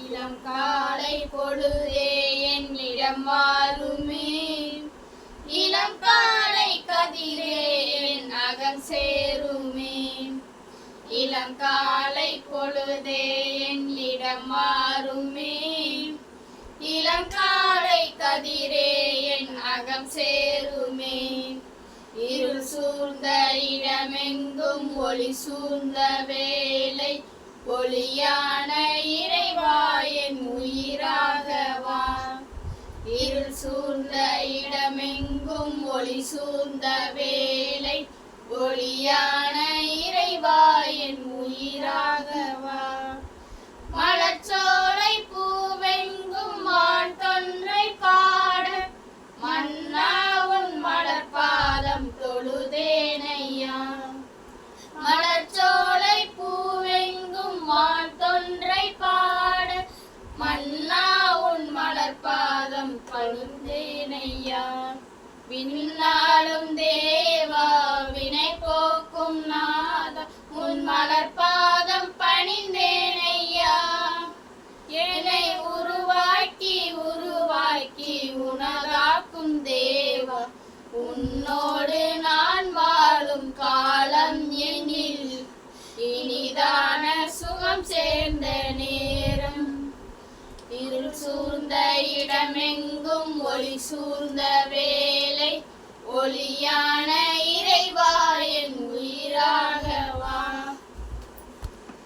இளம் காலை பொழுதே என்னிடம் வாருமே இளம் காலை கதிரே என் அகம் சேருமே. இளம் காலை பொழுதே என்னிடம் மாறுமே இளம் காலை கதிரே என் அகம் சேருமே. இருள் சூழ்ந்த இடமெங்கும் ஒளி சூழ்ந்த வேலை ஒளியான இருள் சூழ்ந்த இடமெங்கும் ஒளி சூழ்ந்த வேலை ஒளியான இறைவா என் உயிராகவா பாதம் பழுந்தேனையா விண்ணாலும் தேவா வினை போக்கும் நாத உன் மலர் பணிந்தேனையா? என்னை உருவாக்கி உருவாக்கி உனதாக்கும் தேவா. உன்னோடு நான் வாழும் காலம் எண்ணில் இனிதான சுகம் சேர்ந்தனே சூழ்ந்த வேலை ஒளியான